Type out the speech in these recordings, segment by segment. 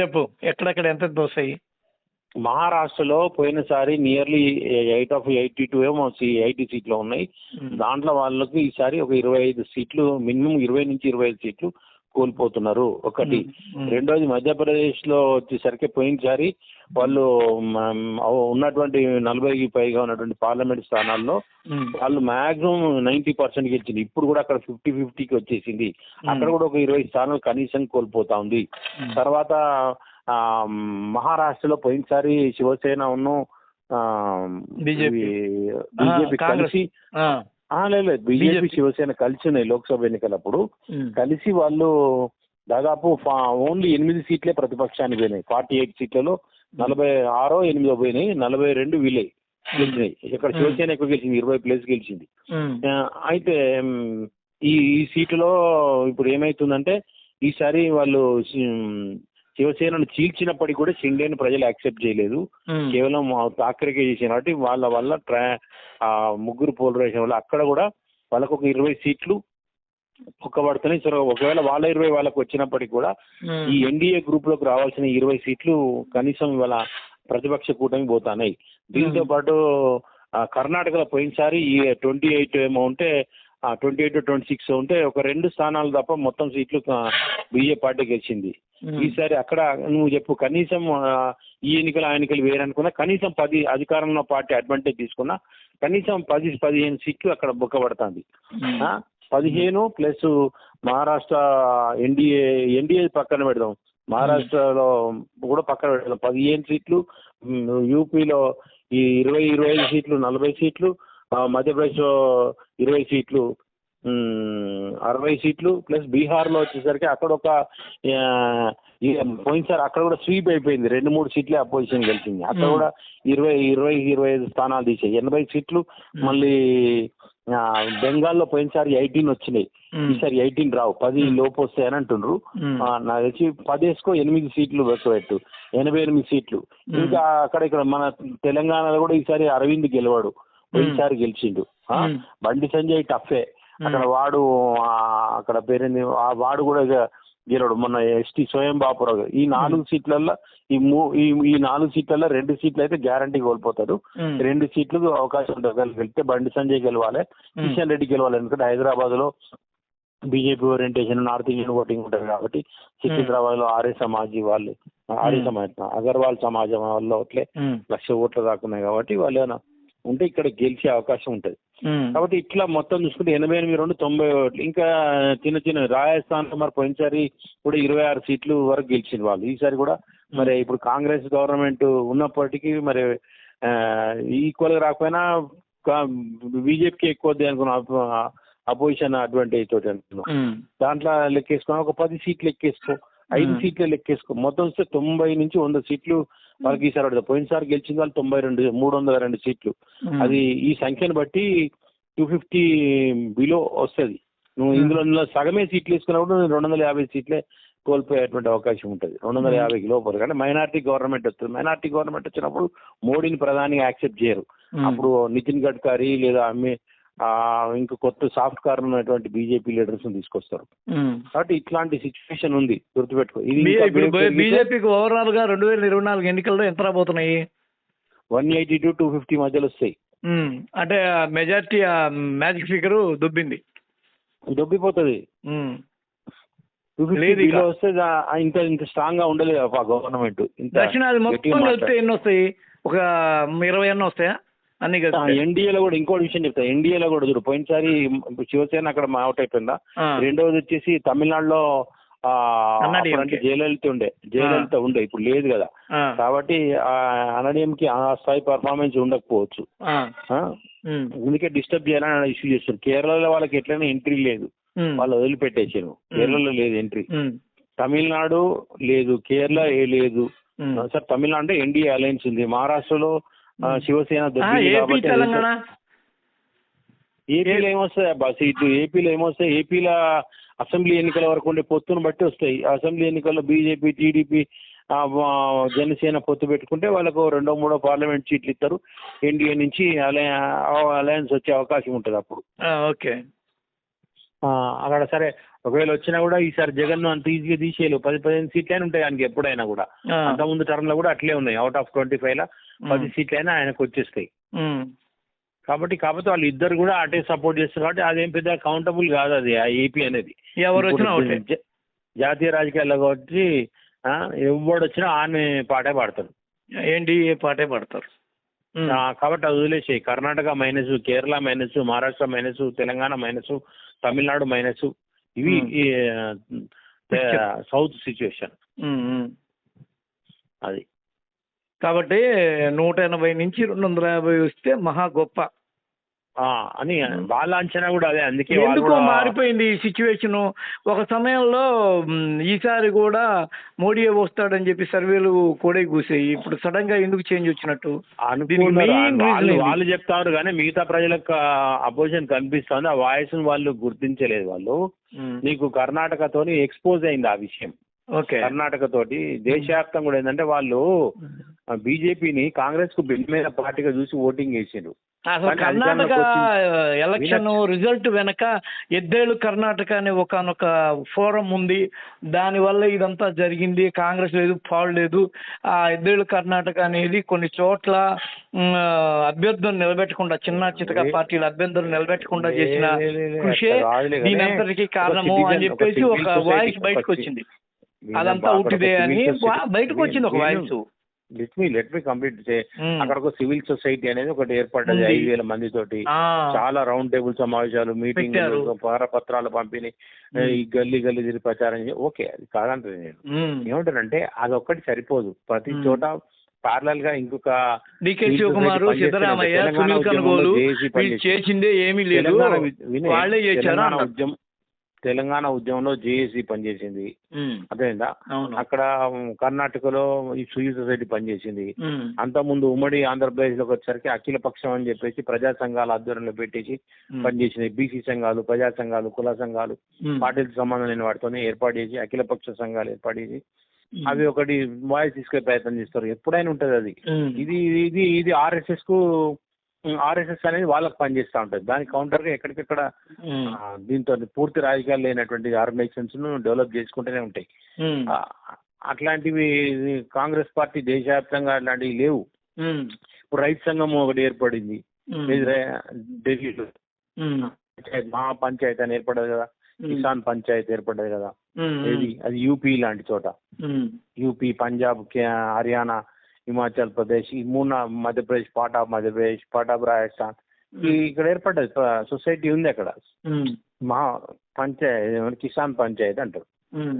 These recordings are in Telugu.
చెప్పు ఎక్కడెక్కడ ఎంత వస్తాయి మహారాష్ట్రలో పోయినసారి nearly eight of eighty two ఏమో ఎయిటీ సీట్లు ఉన్నాయి. దాంట్లో వాళ్ళకి ఈసారి ఒక ఇరవై ఐదు సీట్లు మినిమం ఇరవై నుంచి ఇరవై ఐదు సీట్లు కోల్పోతున్నారు ఒకటి. రెండోది మధ్యప్రదేశ్లో వచ్చేసరికి పోయినసారి వాళ్ళు ఉన్నటువంటి నలభై పైగా ఉన్నటువంటి పార్లమెంట్ స్థానాల్లో. వాళ్ళు మాక్సిమం నైన్టీ పర్సెంట్ గెలిచింది ఇప్పుడు కూడా అక్కడ ఫిఫ్టీ ఫిఫ్టీకి వచ్చేసింది అక్కడ కూడా ఒక ఇరవై స్థానాలు కనీసం కోల్పోతా ఉంది. తర్వాత మహారాష్ట్రలో పోయినసారి శివసేన ఉన్ను. బీజేపీ. కలిసి లేదు లేదు బీజేపీ. శివసేన కలిసి ఉన్నాయి లోక్సభ ఎన్నికలప్పుడు. కలిసి వాళ్ళు దాదాపు ఓన్లీ ఎనిమిది సీట్లే ప్రతిపక్షానికి పోయినాయి. ఫార్టీ ఎయిట్ సీట్లలో నలభై ఆరో ఎనిమిదో పోయినాయి. నలభై రెండు వీలే గెలిచినాయి. ఇక్కడ శివసేన ఎక్కువ గెలిచింది ఇరవై ప్లేస్ గెలిచింది. అయితే ఈ ఈ సీటులో ఇప్పుడు ఏమైతుందంటే ఈసారి వాళ్ళు శివసేనను చీల్చినప్పటికీ కూడా షిండేని ప్రజలు యాక్సెప్ట్ చేయలేదు. కేవలం తాకరికే చేసిన కాబట్టి వాళ్ళ వల్ల ట్రా ఆ ముగ్గురు పోలరైజేషన్ వల్ల అక్కడ కూడా వాళ్ళకు ఒక ఇరవై సీట్లు సరే ఒకవేళ వాళ్ళ ఇరవై వాళ్ళకు వచ్చినప్పటికీ కూడా. ఈ ఎన్డీఏ గ్రూప్లోకి రావాల్సిన ఇరవై సీట్లు కనీసం ఇవాళ ప్రతిపక్ష కూటమి పోతున్నాయి దీంతో పాటు కర్ణాటకలో పోయినసారి ఈ ట్వంటీ ఎయిట్ ఏమో ఉంటే ట్వంటీ ఎయిట్ ట్వంటీ సిక్స్ ఉంటే ఒక రెండు స్థానాలు తప్ప మొత్తం సీట్లు బీజేపీ పార్టీ గెలిచింది. ఈసారి అక్కడ నువ్వు చెప్పు కనీసం ఈ ఎన్నికలు ఆ ఎన్నికలు వేరనుకున్నా కనీసం పది అధికారంలో పార్టీ అడ్వాంటేజ్ తీసుకున్నా కనీసం పది పదిహేను సీట్లు అక్కడ బుక్కబడుతుంది. పదిహేను ప్లస్ మహారాష్ట్ర ఎన్డీఏ ఎన్డీఏ పక్కన పెడదాం. మహారాష్ట్రలో కూడా పక్కన పెడదాం. పదిహేను సీట్లు యూపీలో ఈ ఇరవై ఇరవై ఐదు సీట్లు నలభై సీట్లు మధ్యప్రదేశ్లో ఇరవై సీట్లు అరవై సీట్లు ప్లస్ బీహార్లో వచ్చేసరికి అక్కడ ఒక పోయినసారి అక్కడ కూడా స్వీప్ అయిపోయింది. రెండు మూడు సీట్లే అపోజిషన్ గెలిచింది. అక్కడ. కూడా ఇరవై ఇరవై ఇరవై ఐదు స్థానాలు తీసాయి ఎనభై సీట్లు మళ్ళీ బెంగాల్లో పోయినసారి ఎయిటీన్ వచ్చినాయి. ఈసారి ఎయిటీన్ రావు. పది లోపు వస్తాయని అంటుండ్రు. నాకు తెలిసి పదేసుకో ఎనిమిది సీట్లు పెట్టు ఎనభై ఎనిమిది సీట్లు. ఇంకా అక్కడ ఇక్కడ మన తెలంగాణలో కూడా ఈసారి అరవింద్ గెలవాడు. పోయినసారి గెలిచిండు. బండి సంజయ్ టఫే. అక్కడ వాడు అక్కడ పేరేంది ఆ వాడు కూడా ఇక గెలవడు మొన్న ఎస్టీ స్వయం బాపురావు. ఈ నాలుగు సీట్లల్లో ఈ మూ ఈ నాలుగు సీట్లలో రెండు సీట్లు అయితే గ్యారంటీ కోల్పోతారు ఉమ్. రెండు సీట్లకు అవకాశం ఉంటుంది. గెలిస్తే బండి సంజయ్ గెలవాలి. కిషన్ రెడ్డి గెలవాలి. ఎందుకంటే హైదరాబాద్లో BJP orientation north Indian voting ఉంటుంది కాబట్టి సికింద్రాబాద్లో ఆర్య సమాజ్ వాళ్ళు ఆర్య సమాజ్ అగర్వాల్ సమాజం వాళ్ళు ఉమ్. లక్ష ఓట్లు దాకున్నాయి కాబట్టి వాళ్ళు ఏమైనా ఉంటే ఇక్కడ గెలిచే అవకాశం ఉంటుంది. కాబట్టి ఇట్లా మొత్తం చూసుకుంటే ఎనభై ఎనిమిది రెండు తొంభై ఓట్లు ఇంకా చిన్న చిన్న రాజస్థాన్లో మరి పోయినసారి కూడా ఇరవై ఆరు సీట్లు వరకు గెలిచింది వాళ్ళు ఈసారి కూడా మరి ఇప్పుడు కాంగ్రెస్ గవర్నమెంట్ ఉన్నప్పటికీ మరి ఈక్వల్గా రాకపోయినా బీజేపీకి ఎక్కువ అనుకున్నాం అపోజిషన్ అడ్వాంటేజ్ తోటి అనుకున్నాం. దాంట్లో లెక్కేసుకున్నా ఒక పది సీట్లు లెక్కేసుకో ఐదు. సీట్లు లెక్కేసుకో మొత్తం వస్తే తొంభై నుంచి వంద సీట్లు వాళ్ళకి ఈసారి పడుతుంది పోయినసారి గెలిచిన వాళ్ళు తొంభై రెండు మూడు వందల రెండు సీట్లు. అది ఈ సంఖ్యను బట్టి టూ ఫిఫ్టీ బిలో వస్తుంది నువ్వు. ఇందులో సగమే సీట్లు వేసుకున్నప్పుడు రెండు వందల యాభై సీట్లే కోల్పోయేటువంటి అవకాశం ఉంటుంది రెండు వందల. యాభైకి లోపల కానీ మైనార్టీ గవర్నమెంట్ వస్తుంది మైనార్టీ గవర్నమెంట్ వచ్చినప్పుడు మోడీని ప్రధానిగా యాక్సెప్ట్ చేయరు. అప్పుడు నితిన్ గడ్కరీ లేదా అమ్మే ఇంకా కొత్త సాఫ్ట్ కార్ ఉన్నటువంటి బీజేపీ లీడర్స్ తీసుకొస్తారు. కాబట్టి ఇట్లాంటి సిచ్యువేషన్ ఉంది. గుర్తుపెట్టుకో. ఇది బీ- ఇప్పుడు బీజేపీకి ఓవరాల్గా రెండు వేల ఇరవై నాలుగు ఎన్నికల్లో ఎంత రాబోతున్నాయి? One eighty to two fifty మధ్యలో వస్తాయి. అంటే మెజార్టీ మ్యాజిక్ ఫిగర్ దుబ్బింది. దొబ్బిపోతుంది. ఇక. వస్తే ఇంత ఇంత స్ట్రాంగ్గా ఉండలేదు ఆ గవర్నమెంట్ దక్షిణాది మొత్తం కలిపితే ఎన్ని వస్తాయి? ఒక ఇరవై ఎన్ని వస్తాయా? అన్ని ఎన్డీఏలో కూడా ఇంకోటి విషయం చెప్తా. ఎన్డీఏలో కూడా చూడు పోయినసారి శివసేన అక్కడ అవుట్ అయిపోయిందా. రెండోది వచ్చేసి తమిళనాడులో అంటే. జయలలిత ఉండే. జయలలిత ఉండే ఇప్పుడు లేదు కదా. ఆ. కాబట్టి అనడియంకి ఆ స్థాయి పర్ఫార్మెన్స్ ఉండకపోవచ్చు. అందుకే డిస్టర్బ్ చేయాలని ఇష్యూ చేస్తారు కేరళలో వాళ్ళకి ఎట్లయినా ఎంట్రీ లేదు. వాళ్ళు వదిలిపెట్టేసారు. కేరళలో లేదు ఎంట్రీ. తమిళనాడు లేదు కేరళ ఏ లేదు. సార్ తమిళనాడు అంటే ఎన్డీఏ అలయన్స్ ఉంది. మహారాష్ట్రలో శివసేన తెలంగాణ? ఏపీలో ఏమొస్తాయి అబ్బా? సీట్లు ఏపీలో ఏమొస్తాయి? ఏపీలో అసెంబ్లీ ఎన్నికల వరకు ఉండే పొత్తును బట్టి వస్తాయి. అసెంబ్లీ ఎన్నికల్లో బీజేపీ టీడీపీ జనసేన పొత్తు పెట్టుకుంటే వాళ్ళకు రెండో మూడో పార్లమెంట్ సీట్లు ఇస్తారు. ఎన్డీఏ నుంచి అలయ అలయన్స్ వచ్చే అవకాశం ఉంటుంది అప్పుడు. ఓకే. అక్కడ సరే ఒకవేళ వచ్చినా కూడా ఈసారి జగన్ అంత ఈజీగా తీసేయలేవు. పది పదిహేను సీట్లైనా ఉంటాయి ఆయనకి ఎప్పుడైనా కూడా. అంత ముందు టర్మ్లో కూడా అట్లే ఉన్నాయి. అవుట్ ఆఫ్ ట్వంటీ ఫైవ్ లా పది ఉమ్. సీట్లైనా ఆయనకు వచ్చేస్తాయి. కాబట్టి కాకపోతే వాళ్ళు ఇద్దరు కూడా అటే సపోర్ట్ చేస్తారు కాబట్టి అదేం పెద్ద కౌంటబుల్ కాదు అది ఆ ఏపీ అనేది. ఎవరు వచ్చినా జాతీయ రాజకీయాల్లో కాబట్టి ఆ, ఎవడు వచ్చినా ఆమె పాటే పాడతాడు ఏంటి ఏ పాటే పడతారు? కాబట్టి అది వదిలేసాయి. Karnataka minus Kerala minus Maharashtra minus Telangana minus Tamil Nadu minus ఇవి సౌత్ సిచ్యువేషన్. అది. కాబట్టి నూట ఎనభై నుంచి రెండు వందల యాభై వస్తే మహా గొప్ప. అని వాళ్ళ అంచనా కూడా అదే అందుకే ఎందుకో మారిపోయింది ఈ సిచ్యువేషన్ ఒక సమయంలో ఈసారి కూడా మోడీ వస్తాడని చెప్పి సర్వేలు కూడా కూసాయి ఇప్పుడు సడన్గా ఎందుకు చేంజ్ వచ్చినట్టు? వాళ్ళు చెప్తారు కానీ మిగతా ప్రజలకు అపోజిషన్ కనిపిస్తుంది. ఆ వాయిస్ వాళ్ళు గుర్తించలేదు వాళ్ళు. నీకు కర్ణాటకతోని ఎక్స్పోజ్ అయింది ఆ విషయం. ఓకే. కర్ణాటక తోటి దేశవ్యాప్తంగా కూడా ఏంటంటే వాళ్ళు బీజేపీని కాంగ్రెస్కు భిన్నమైన పార్టీగా చూసి ఓటింగ్ చేసిండ్రు. అసలు కర్ణాటక ఎలక్షన్ రిజల్ట్ వెనక ఎద్దేళ్ళు కర్ణాటక అనే ఒకనొక ఫోరం ఉంది. దాని వల్ల ఇదంతా జరిగింది. కాంగ్రెస్ లేదు ఫాల్ లేదు. ఆ ఎద్దేళ్ళు కర్ణాటక అనేది కొన్ని చోట్ల మ్, అభ్యర్థులను నిలబెట్టకుండా చిన్న చితక పార్టీల అభ్యర్థులను నిలబెట్టకుండా చేసిన కృషే అట్లా కాదులే దీని కానీ అంతటికి ఒక కారణము అని చెప్పేసి ఒక వాయిస్ బయటకు వచ్చింది. అదంతా ఉట్టిదే ఒక అని బయటకు వచ్చింది ఒక voice. Let me let me complete అక్కడ ఒక సివిల్ సొసైటీ అనేది ఒకటి ఏర్పడ్డది. ఐదు వేల మంది తోటి చాలా రౌండ్ టేబుల్ సమావేశాలు మీటింగ్. పత్రాలు పంపిణీ. ఈ గల్లీ గల్లీ తిరిగి ప్రచారం చేసి ఓకే అది కాదంటే నేను. ఏమంటానంటే అదొక్కటి సరిపోదు ప్రతి. చోట పారలల్గా ఇంకొక డికే శివకుమార్ సిద్ధరామయ్య. సునీల్ కనుగోలు. చేసిందే ఏమీ లేదు వాళ్ళే చేశారు. ఉద్యమం తెలంగాణ ఉద్యమంలో జేఏసీ పనిచేసింది అవును అక్కడ కర్ణాటకలో ఈ సివిల్ సొసైటీ పనిచేసింది. అంతకుముందు ఉమ్మడి ఆంధ్రప్రదేశ్లోకి వచ్చేసరికి అఖిల పక్షం అని చెప్పేసి ప్రజా సంఘాల ఆధ్వర్యంలో పెట్టేసి. పనిచేసింది బీసీ సంఘాలు ప్రజా సంఘాలు కుల సంఘాలు. పార్టీలకు సంబంధం లేని వాటితోనే ఏర్పాటు చేసి అఖిల పక్ష సంఘాలు ఏర్పాటు చేసి. అవి ఒకటి వాయిస్ తీసుకునే ప్రయత్నం చేస్తారు ఎప్పుడైనా ఉంటది అది. ఇది ఇది ఇది ఆర్ఎస్ఎస్కు ఆర్ఎస్ఎస్ అనేది వాళ్ళకి పనిచేస్తూ ఉంటుంది. దానికి కౌంటర్గా ఎక్కడికెక్కడ దీంతో పూర్తి రాజకీయాలు లేనటువంటి ఆర్గనైజేషన్స్ను డెవలప్ చేసుకుంటూనే ఉంటాయి. అట్లాంటివి కాంగ్రెస్ పార్టీ దేశవ్యాప్తంగా అట్లాంటివి లేవు. ఇప్పుడు రైతు సంఘం ఒకటి ఏర్పడింది. ఢిల్లీలో. ఉమ్. పంచాయత్ అని ఏర్పడ్డది కదా. కిసాన్ పంచాయత్ ఏర్పడ్డది కదా. ఇది అది యూపీ లాంటి చోట. యూపీ పంజాబ్ హర్యానా హిమాచల్ ప్రదేశ్ ఈ మూడు Madhya Pradesh part of Madhya Pradesh part of Rajasthan. ఇక్కడ ఏర్పడ్డది సొసైటీ ఉంది అక్కడ. మహా పంచాయత్ కిసాన్ పంచాయత్ అంటారు.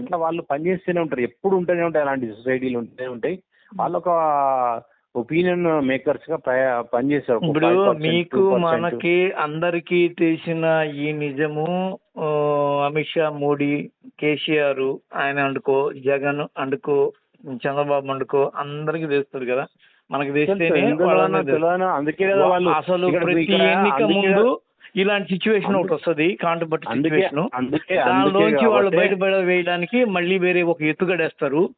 ఇట్లా వాళ్ళు పనిచేస్తూనే ఉంటారు. ఎప్పుడు ఉంటూనే ఉంటాయి అలాంటి సొసైటీలు ఉంటూనే ఉంటాయి. వాళ్ళు ఒక ఒపీనియన్ మేకర్స్గా పనిచేస్తారు. ఇప్పుడు 5%, మీకు 2%. మనకి అందరికీ తెలిసిన ఈ నిజము అమిత్ షా మోడీ కేసీఆర్ ఆయన అండుకో జగన్ అండుకో చంద్రబాబు అండుకో అందరికీ తెలుస్తుంది కదా. మనకి తెలుసు, తెలిస్తేనే ఎందులోనో వాళ్ళందరికీ తెలుసు. తెలియనో అందుకే కదా వాళ్ళు అసలు ప్రతి ఎన్నిక ముందు ఇలాంటి సిచ్యువేషన్ ఒకటి వస్తుంది. అందుకే సిచ్యువేషన్ అందుకే దానిలోంచి వాళ్ళు బయటపడ వేయడానికి మళ్ళీ వేరే ఒక ఎత్తుగడేస్తారు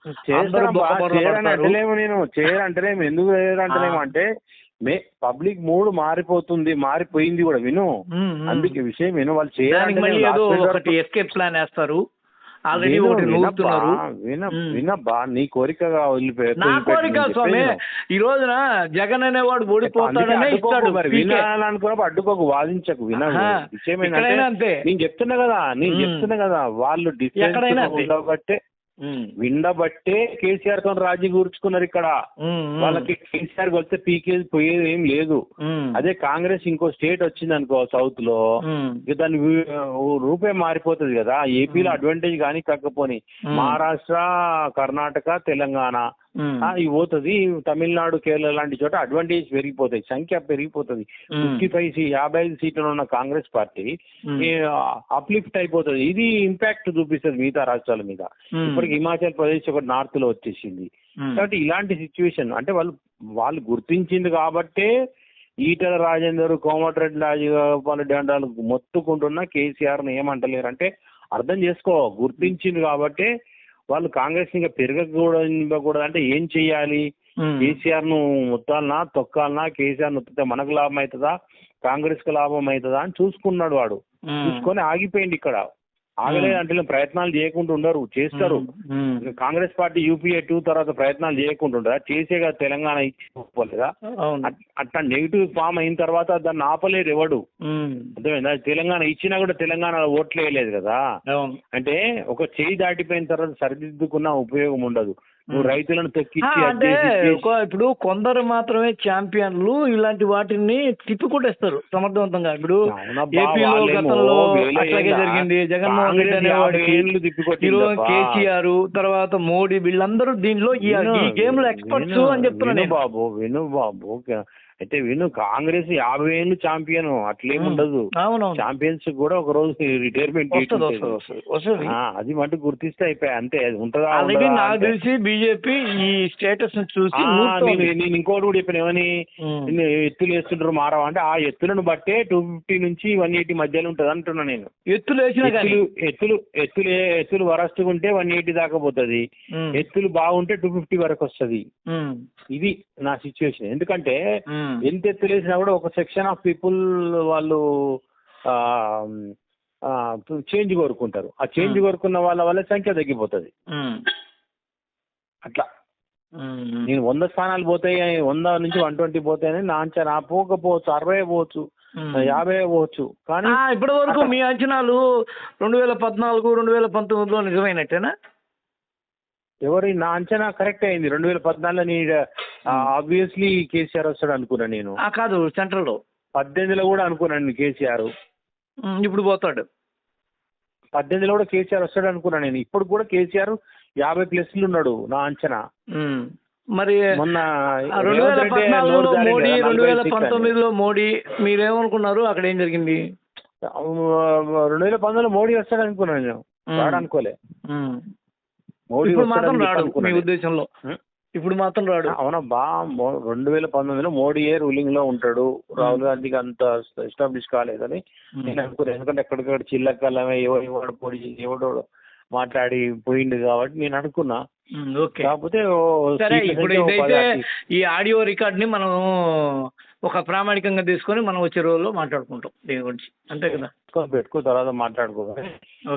నేను. చేయరంటలేము ఎందుకు చేయరంటలేము. అంటే మే పబ్లిక్ మూడ్ మారిపోతుంది. మారిపోయింది కూడా విను. అందుకే విషయం విను. వాళ్ళు దానికి మళ్ళీ ఏదో ఒకటి ఎస్కేప్ ప్లాన్ వేస్తారు. ఆల్రెడీ విను, ఒకటి వినబ్బా, నూరుతున్నారు. వినబ్బా నీ వదిలిపోయి నా కోరిక స్వామి ఈ రోజున జగన్ అనేవాడు ఓడిపోతాడనే ఇస్తాడు. వినాలనుకున్నప్పుడు అడ్డుకోకు వాదించకు విన ఆహా. విషయం ఎక్కడైనా ఏంటంటే అంతే నేను చెప్తున్నా కదా నేను. చెప్తున్నా కదా వాళ్ళు ఎక్కడైనా డిఫరెన్స్. ఉండబట్టే విండబట్టే కేసీఆర్తో రాజీ కూర్చుకున్నారు ఇక్కడ. వాళ్ళకి కేసీఆర్ వస్తే పీకే పోయేది ఏం లేదు. అదే కాంగ్రెస్ ఇంకో స్టేట్ వచ్చింది అనుకో సౌత్లో దాని రూపే మారిపోతుంది కదా. ఏపీలో అడ్వాంటేజ్ కానీ కాకపోని. మహారాష్ట్ర కర్ణాటక తెలంగాణ. ఇవి పోతుంది. తమిళనాడు కేరళ లాంటి చోట అడ్వాంటేజ్ పెరిగిపోతాయి. సంఖ్య పెరిగిపోతుంది. ఫిఫ్టీ ఫైవ్ యాభై ఐదు సీట్లు ఉన్న కాంగ్రెస్ పార్టీ అప్లిఫ్ట్ అయిపోతుంది. ఇది ఇంపాక్ట్ చూపిస్తుంది మిగతా రాష్ట్రాల మీద. ఇప్పటికి హిమాచల్ ప్రదేశ్ ఒక నార్త్లో వచ్చేసింది కాబట్టి ఇలాంటి సిచ్యువేషన్ అంటే వాళ్ళు వాళ్ళు గుర్తించింది కాబట్టే ఈటల రాజేందర్ కోమటిరెడ్డి రాజగోపాల్ దండాలు మొత్తుకుంటున్న కేసీఆర్ని ఏమంటలేరు అంటే అర్థం చేసుకో. గుర్తించింది కాబట్టే వాళ్ళు కాంగ్రెస్ ఇంకా పెరగకూడదు అంటే ఏం చెయ్యాలి? ఉమ్, కేసీఆర్ను ముత్తాలనా తొక్కాలనా? కేసీఆర్ నొత్తితే మనకు లాభం అవుతుందా కాంగ్రెస్కు లాభం అవుతుందా అని చూసుకున్నాడు వాడు. చూసుకొని ఆగిపోయింది ఇక్కడ. ఆగలేదు అంటే ప్రయత్నాలు చేయకుండా ఉండరు చేస్తారు. కాంగ్రెస్ పార్టీ యూపీఏ టూ తర్వాత ప్రయత్నాలు చేయకుండా ఉండరా? చేసే కదా తెలంగాణ ఇచ్చి ఒప్పుకోలేదా? అవును. అట్- అట్లా నెగిటివ్ ఫామ్ అయిన తర్వాత దాన్ని ఆపలేరు ఎవడు. అర్థమైందా? తెలంగాణ ఇచ్చినా కూడా తెలంగాణ ఓట్లు వేయలేదు కదా. అంటే ఒక చేయి దాటిపోయిన తర్వాత సరిదిద్దుకున్న ఉపయోగం ఉండదు. నువ్వు. రైతులను తొక్కిచ్చి అంటే ఇప్పుడు కొందరు మాత్రమే ఛాంపియన్లు ఇలాంటి వాటిని తిప్పికొట్టేస్తారు సమర్థవంతంగా. ఇప్పుడు ఏపీలో గతంలో అట్లాగే జరిగింది. జగన్మోహన్ రెడ్డి అనేవాడికి కేసీఆర్ తర్వాత మోడీ వీళ్ళందరూ దీనిలో ఈ గేమ్లో ఎక్స్పర్ట్స్ అని చెప్తున్నా విను నేను. బాబు విను బాబు. అయితే విను కాంగ్రెస్ యాభై ఏళ్ళు ఛాంపియన్ అట్లేం ఉండదు. అవునవును. ఛాంపియన్స్ కూడా ఒక రోజు రిటైర్మెంట్ అది మటు గుర్తిస్తే అయిపోయి అంతే ఉంటుందా నాకు తెలిసి బీజేపీ ఈ స్టేటస్ చూసి. నేను ఇంకోటి కూడా చెప్పిన ఏమని ఎత్తులు వేస్తుంటారు మారవా అంటే ఆ ఎత్తులను బట్టే టూ ఫిఫ్టీ నుంచి వన్ ఎయిటీ మధ్యలో ఉంటుంది అంటున్నా నేను. ఎత్తులు వేసినా ఎత్తులు ఎత్తులు ఎత్తులు వరస్ట్గా ఉంటే వన్ ఎయిటీ దాకా పోతుంది. ఎత్తులు బాగుంటే టూ ఫిఫ్టీ వరకు వస్తుంది. ఇది నా సిచ్యువేషన్ ఎందుకంటే. ఎంత ఎత్తులు వేసినా కూడా ఒక సెక్షన్ ఆఫ్ పీపుల్ వాళ్ళు చేంజ్ కోరుకుంటారు ఆ చేంజ్ Hmm. కోరుకున్న వాళ్ళ వల్ల సంఖ్య తగ్గిపోతుంది ఉమ్. అట్లా. నేను వంద స్థానాలు పోతాయి వంద నుంచి వన్ ట్వంటీ పోతాయని నా అంచనా పోకపోవచ్చు అరవై పోవచ్చు. యాభై పోవచ్చు కానీ ఇప్పటి వరకు మీ అంచనాలు రెండు వేల పద్నాలుగు రెండు వేల పంతొమ్మిదిలో నిజమైనట్టేనా ఎవరి నా అంచనా కరెక్ట్ అయింది. రెండు వేల పద్నాలుగులో నీ ఆబ్వియస్లీ కేసీఆర్ వస్తాడు అనుకున్నా నేను. ఆ, కాదు సెంట్రల్లో పద్దెనిమిదిలో కూడా అనుకున్నాను కేసీఆర్. ఇప్పుడు పోతాడు. పద్దెనిమిదిలో కూడా కేసీఆర్ వస్తాడు అనుకున్నాను నేను. ఇప్పుడు కూడా కేసీఆర్ యాభై ప్లస్లు ఉన్నాడు నా అంచనా. మరి మొన్న రెండు వేల పద్నాలుగులో మోడీ రెండు వేల 46 అని. పంతొమ్మిదిలో మోడీ మీరేమనుకున్నారు? అక్కడ ఏం జరిగింది? రెండు వేల పంతొమ్మిదిలో మోడీ వస్తాడు అనుకున్నాను నేను. అనుకోలే. మోడీ ఇప్పుడు మాత్రం రాడు మీ. ఉద్దేశంలో? ఇప్పుడు మాత్రం రాడు అవునబ్బా రెండు వేల పంతొమ్మిదిలో మోడీయే రూలింగ్లో ఉంటాడు రాహుల్ గాంధీకి అంత ఎస్టాబ్లిష్ కాలేదని. నేను అనుకున్నాను ఎందుకంటే ఎక్కడికక్కడ చిల్లకల్లమే ఎవడు ఎవడు పొడి ఎవడో మాట్లాడి పోయిండు కాబట్టి నేను అనుకున్నా ఓకే కాకపోతే సరే ఇప్పుడు. ఈ ఆడియో రికార్డ్ని మనం ఒక ప్రామాణికంగా తీసుకొని మనం వచ్చే రోజుల్లో మాట్లాడుకుంటాం దీని గురించి. అంతే కదా? పెట్టుకో తర్వాత మాట్లాడుకో.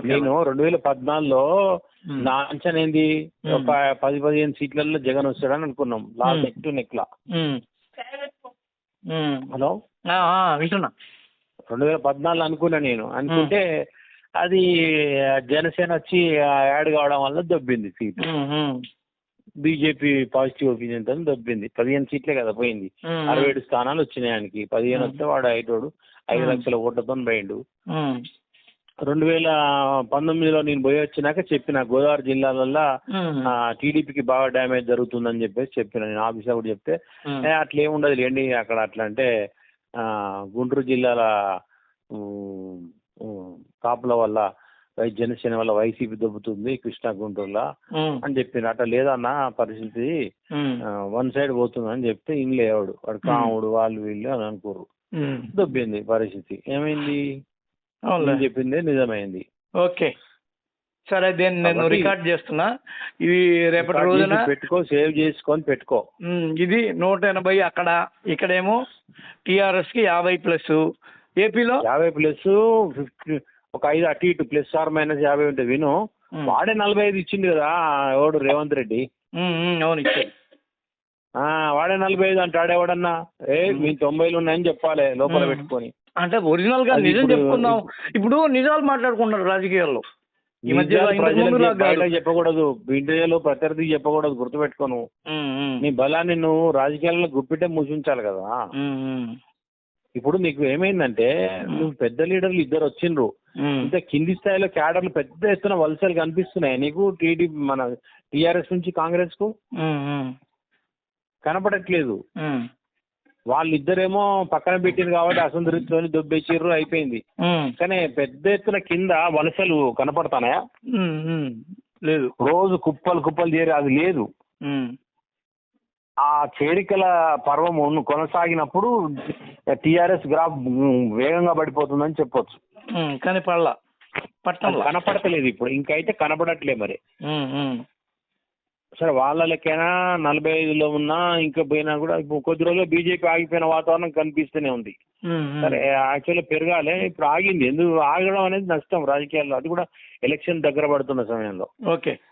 నేను రెండు వేల పద్నాలుగులో. నా అంచనా ఏంది. ఒక పది పదిహేను సీట్లలో జగన్ వస్తాడని అనుకున్నాం. లాస్ట్. నెక్ టు నెక్ లా. హలో? వింటున్నా. రెండు వేల పద్నాలుగు అనుకున్నా నేను. అనుకుంటే అది జనసేన వచ్చి యాడ్ కావడం వల్ల దొబ్బింది సీట్. బీజేపీ పాజిటివ్ ఒపీనియన్తో దొబ్బింది పదిహేను సీట్లే కదా పోయింది. అరవై ఏడు స్థానాలు వచ్చినాయి ఆయనకి పదిహేను. వస్తే వాడు ఐటోడు ఐదు. లక్షల ఓట్లతో పోయిండు. రెండు వేల పంతొమ్మిదిలో నేను పోయి వచ్చినాక చెప్పిన గోదావరి జిల్లాలల్లో. టీడీపీకి బాగా డ్యామేజ్ జరుగుతుందని చెప్పేసి చెప్పిన నేను ఆఫీసర్ కూడా చెప్తే ఉమ్. "ఏ, అట్లా ఏమి ఉండదు లేండి అక్కడ అట్లా అంటే గుంటూరు జిల్లాల కాపుల వల్ల జనసేన వల్ల వైసీపీ దొబ్బుతుంది కృష్ణా గుంటూరులో. అని చెప్పిండు అట్లా లేదన్న పరిస్థితి. వన్ సైడ్ పోతుంది అని చెప్తే ఇన్ లేవాడు. వాడు కాముడు వాళ్ళు వీళ్ళు అని అనుకోరు. దొబ్బింది పరిస్థితి? ఏమైంది? చెప్పిందే నిజమైంది. ఓకే. సరే దీన్ని నేను రికార్డ్ చేస్తున్నా. ఇది రేపటి రోజున పెట్టుకో సేవ్ చేసుకొని పెట్టుకో. ఇది నూట ఎనభై అక్కడ ఇక్కడేమో టీఆర్ఎస్కి యాభై ప్లస్. ఏపీలో? యాభై ప్లస్ ఫిఫ్టీ ఒక ఐదు అటు ఇటు ప్లస్ ఆర్ మైనస్ యాభై ఉంటుంది విను. వాడే నలభై ఐదు ఇచ్చింది కదా ఎవడు రేవంత్ రెడ్డి? అవును ఇచ్చాడు. ఆ వాడే నలభై ఐదు అంటాడు ఎవడన్నా? ఏ మీ తొంభైలు ఉన్నాయని చెప్పాలి లోపల. పెట్టుకొని. అంటే ఒరిజినల్గా నిజం చెప్పుకుందాం. ఇప్పుడు నిజాలు మాట్లాడుకుంటారు రాజకీయాల్లో. ఈ మధ్య చెప్పకూడదు ఇండియాలో ప్రత్యర్థికి చెప్పకూడదు గుర్తుపెట్టుకోను. నీ బలాన్ని నువ్వు రాజకీయాల్లో గుప్పిటే మూసించాలి కదా. ఇప్పుడు నీకు ఏమైందంటే నువ్వు పెద్ద లీడర్లు ఇద్దరు వచ్చిండ్రు. ఇంకా కింది స్థాయిలో క్యాడర్లు పెద్ద ఎత్తున వలసలు కనిపిస్తున్నాయి నీకు టీడీపీ మన టీఆర్ఎస్ నుంచి కాంగ్రెస్కు. కనపడట్లేదు. వాళ్ళిద్దరేమో పక్కన పెట్టింది కాబట్టి అసంతృప్తితో దొబ్బేసిర్రు అయిపోయింది. కానీ పెద్ద ఎత్తున కింద వలసలు కనపడతానాయా. లేదు రోజు కుప్పలు కుప్పలు చేరి అది లేదు. ఆ చేరికల పర్వం కొనసాగినప్పుడు టీఆర్ఎస్ గ్రాఫ్ వేగంగా పడిపోతుందని చెప్పొచ్చు. కానీ పడలా. అది పట్టంలా కనపడతలేదు ఇప్పుడు. ఇంకైతే కనపడట్లే మరి. సరే వాళ్ళ లెక్కైనా నలభై ఐదులో ఉన్నా ఇంకా పోయినా కూడా కొద్ది రోజులు బీజేపీ ఆగిపోయిన వాతావరణం కనిపిస్తూనే ఉంది. సరే యాక్చువల్లీ పెరగాలి. ఇప్పుడు ఆగింది. ఎందుకు ఆగడం అనేది నష్టం రాజకీయాల్లో. అది కూడా ఎలక్షన్ దగ్గర పడుతున్న సమయంలో. ఓకే.